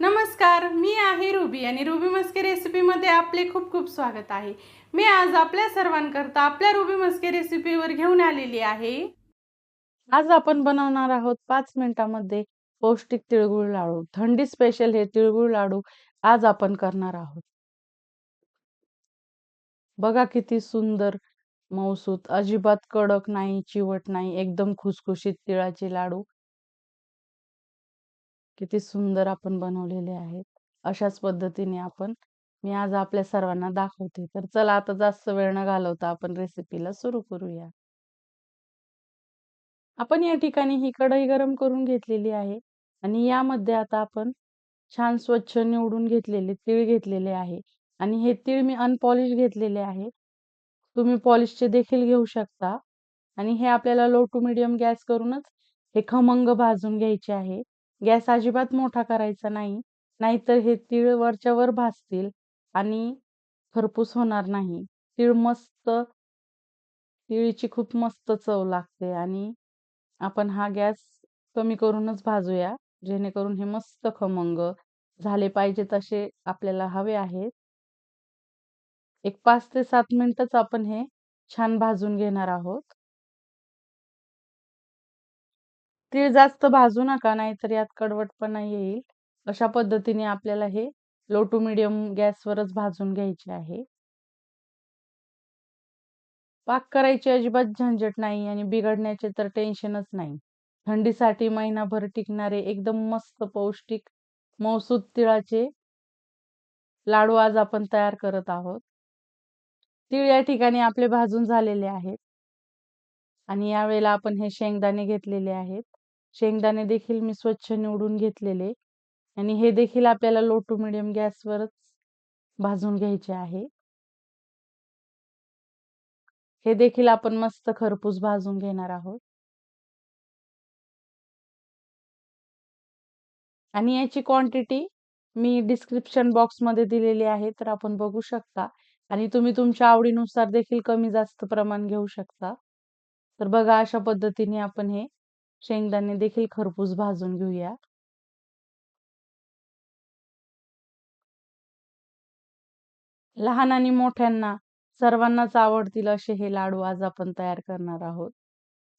नमस्कार मी आहे रुबी आणि रुबी मस्के रेसिपीमध्ये आपले खूप खूप स्वागत आहे. मी आज आपल्या सर्वांकरता आपल्या रुबी मस्के रेसिपीवर घेऊन आलेली आहे. आज आपण बनवणार आहोत पाच मिनिटामध्ये पौष्टिक तिळगुळ लाडू. थंडी स्पेशल हे तिळगुळ लाडू आज आपण करणार आहोत. बघा किती सुंदर मौसूत अजिबात कडक नाही चिवट नाही एकदम खुसखुशीत तिळाचे लाडू. किती सुंदर आपण बनवलेले आहेत. अशाच पद्धतीने आपण मी आज आपल्या सर्वांना दाखवते. तर चला आता जास्त वेळ न घालवता आपण रेसिपीला सुरू करूया. आपण या ठिकाणी ही कढई गरम करून घेतलेली आहे आणि यामध्ये आता आपण छान स्वच्छ निवडून घेतलेले तीळ घेतलेले आहे आणि हे तीळ मी अनपॉलिश घेतलेले आहे. तुम्ही पॉलिशचे देखील घेऊ शकता आणि हे आपल्याला लो टू मिडियम गॅस करूनच हे खमंग भाजून घ्यायचे आहे. गॅस अजिबात मोठा करायचा नाही. नाहीतर हे तीळ वरच्या वर भाजतील आणि खरपूस होणार नाही. तीळ मस्त तिळीची खूप मस्त चव लागते आणि आपण हा गॅस कमी करूनच भाजूया जेणेकरून हे मस्त खमंग झाले पाहिजे तसे आपल्याला हवे आहेत. एक पाच ते सात मिनिटच आपण हे छान भाजून घेणार आहोत. तीळ जास्त भाजू नका नाहीतर यात कडवटपणा येईल. अशा पद्धतीने आपल्याला हे लो टू मिडियम गॅसवरच भाजून घ्यायचे आहे. पाक करायची अजिबात झंझट नाही आणि बिघडण्याचे तर टेन्शनच नाही. थंडीसाठी महिनाभर टिकणारे एकदम मस्त पौष्टिक मौसूद तिळाचे लाडू आज आपण तयार करत आहोत. तीळ या ठिकाणी आपले भाजून झालेले आहेत. आणि यावेळेला आपण हे शेंगदाणे घेतलेले आहेत. शेंगदाणे देखील मी स्वच्छ निवडून घेतलेले आणि हे देखील आपल्याला लो टू मिडियम गॅसवरच भाजून घ्यायचे आहे. हे देखील आपण मस्त खरपूस भाजून घेणार आहोत. आणि याची क्वांटिटी मी डिस्क्रिप्शन बॉक्समध्ये दिलेली आहे तर आपण बघू शकता. आणि तुम्ही तुमच्या आवडीनुसार देखील कमी जास्त प्रमाण घेऊ शकता. तर बघा अशा पद्धतीने आपण हे शेंगदाणे देखील खरपूस भाजून घेऊया. लहान आणि मोठ्यांना सर्वांनाच आवडतील असे हे लाडू आज आपण तयार करणार आहोत.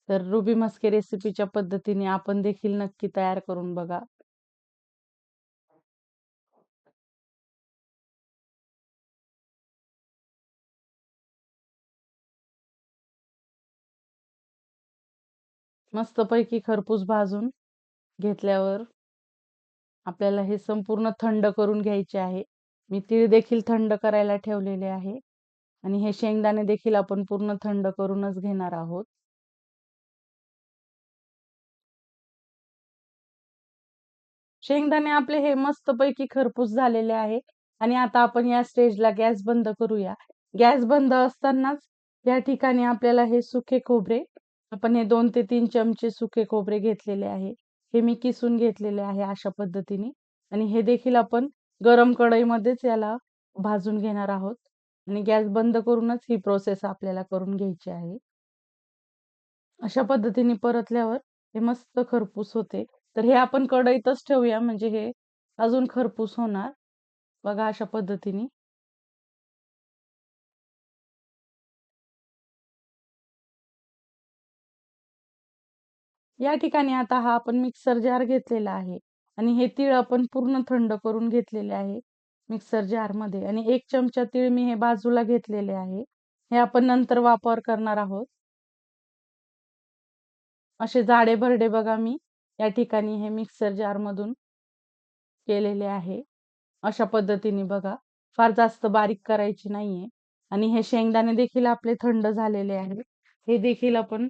तर रुबी मस्के रेसिपीच्या पद्धतीने आपण देखील नक्की तयार करून बघा. मस्तपैकी खरपूस भाजून घेतल्यावर आपल्याला हे संपूर्ण थंड करून घ्यायचे आहे. मी तीळ देखील थंड करायला ठेवलेले आहे आणि हे शेंगदाणे देखील आपण पूर्ण थंड करूनच घेणार आहोत. शेंगदाणे आपले हे मस्तपैकी खरपूस झालेले आहे आणि आता आपण या स्टेजला गॅस बंद करूया. गॅस बंद असतानाच या ठिकाणी आपल्याला हे सुखे खोबरे आपण हे दोन ते तीन चमचे सुके खोबरे घेतलेले आहे. हे मी किसून घेतलेले आहे अशा पद्धतीने. आणि हे देखील आपण गरम कढईमध्येच याला भाजून घेणार आहोत. आणि गॅस बंद करूनच ही प्रोसेस आपल्याला करून घ्यायची आहे. अशा पद्धतीने परतल्यावर हे मस्त खरपूस होते. तर हे आपण कढईतच ठेवूया. म्हणजे हे अजून खरपूस होणार. बघा अशा पद्धतीने. या ठिकाणी आता हा आपण मिक्सर जार घेतलेला आहे आणि हे तीळ आपण पूर्ण थंड करून घेतलेले आहे मिक्सर जारमध्ये आणि एक चमचा तीळ मी हे बाजूला घेतलेले आहे. हे आपण नंतर वापर करणार आहोत. असे जाडे भरडे बघा मी या ठिकाणी हे मिक्सर जारमधून केलेले आहे. अशा पद्धतीने बघा. फार जास्त बारीक करायची नाहीये आणि हे शेंगदाणे देखील आपले थंड झालेले आहे हे देखील आपण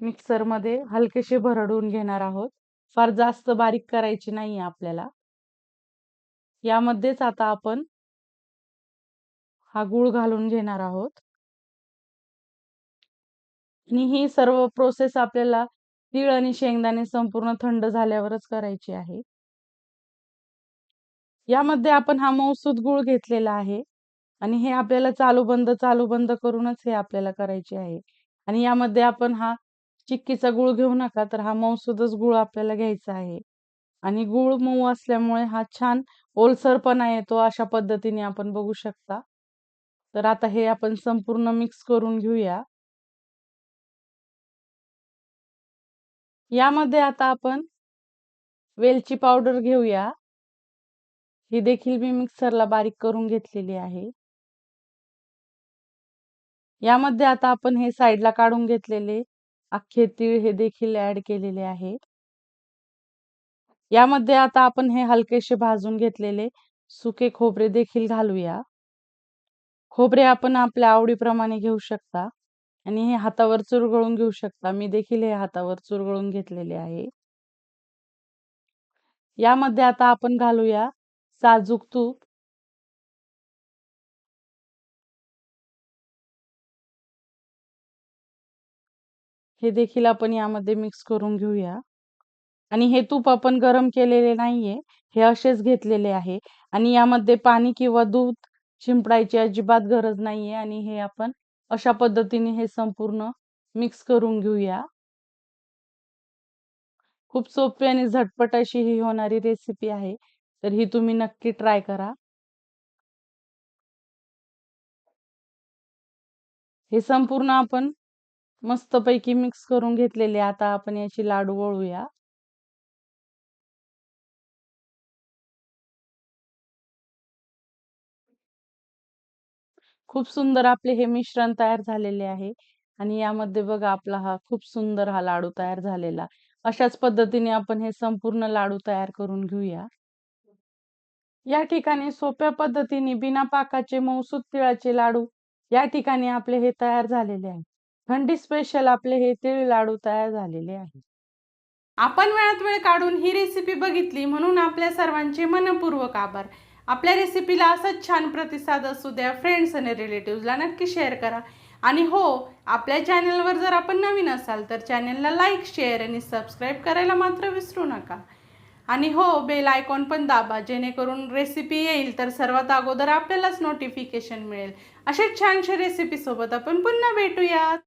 मिक्सरमध्ये हलकेसे भरडून घेणार आहोत. फार जास्त बारीक करायची नाहीये आपल्याला. यामध्येच आता आपण हा गूळ घालून घेणार आहोत. आणि ही सर्व प्रोसेस आपल्याला तीळ आणि शेंगदाणे संपूर्ण थंड झाल्यावरच करायची आहे. यामध्ये आपण हा मौसूद गूळ घेतलेला आहे. आणि हे आपल्याला चालू बंद चालू बंद करूनच हे आपल्याला करायचे आहे. आणि यामध्ये आपण हा चिक्कीचा गुळ घेऊ नका तर हा मऊसुदच गुळ आपल्याला घ्यायचा आहे. आणि गूळ मऊ असल्यामुळे हा छान ओलसरपणा येतो अशा पद्धतीने आपण बघू शकता. तर आता हे आपण संपूर्ण मिक्स करून घेऊया. यामध्ये आता आपण वेलची पावडर घेऊया. ही देखील मी मिक्सरला बारीक करून घेतलेली आहे. यामध्ये आता आपण हे साईडला काढून घेतलेले अख्खे तीळ हे देखील ऍड केलेले आहे. यामध्ये आता आपण हे हलकेसे भाजून घेतलेले सुके खोबरे देखील घालूया. खोबरे आपण आपल्या आवडीप्रमाणे घेऊ शकता आणि हे हातावर चुरगळून घेऊ शकता. मी देखील हे हातावर चुरगळून घेतलेले आहे. यामध्ये आता आपण घालूया साजूक तूप. हे देखील आपण यामध्ये मिक्स करून घेऊया. आणि हे तूप आपण गरम केलेले नाहीये हे असेच घेतलेले आहे. आणि यामध्ये पाणी किंवा दूध शिंपडायची अजिबात गरज नाहीये आणि हे आपण अशा पद्धतीने हे संपूर्ण मिक्स करून घेऊया. खूप सोपी आणि झटपट अशी ही होणारी रेसिपी आहे. तर ही तुम्ही नक्की ट्राय करा. हे संपूर्ण आपण मस्तपैकी मिक्स करून घेतलेले. आता आपण याची लाडू वळूया. खूप सुंदर आपले हे मिश्रण तयार झालेले आहे. आणि यामध्ये बघा आपला हा खूप सुंदर हा लाडू तयार झालेला. अशाच पद्धतीने आपण हे संपूर्ण लाडू तयार करून घेऊया. या ठिकाणी सोप्या पद्धतीने बिना पाकाचे मौसूद तिळाचे लाडू या ठिकाणी आपले हे तयार झालेले आहे. थंडी स्पेशल आपले हे तिळ लाडू तयार झालेले आहे आपण वेळात वेळ काढून ही रेसिपी बघितली म्हणून आपल्या सर्वांचे मनपूर्वक आभार. आपल्या रेसिपीला असंच छान प्रतिसाद असू द्या फ्रेंड्स आणि रिलेटिव्हजला नक्की शेअर करा. आणि हो आपल्या चॅनलवर जर आपण नवीन असाल तर चॅनलला लाईक शेअर आणि सबस्क्राईब करायला मात्र विसरू नका. आणि हो बेल आयकॉन पण दाबा जेणेकरून रेसिपी येईल तर सर्वात अगोदर आपल्यालाच नोटिफिकेशन मिळेल. अशाच छानशा रेसिपीसोबत आपण पुन्हा भेटूयात.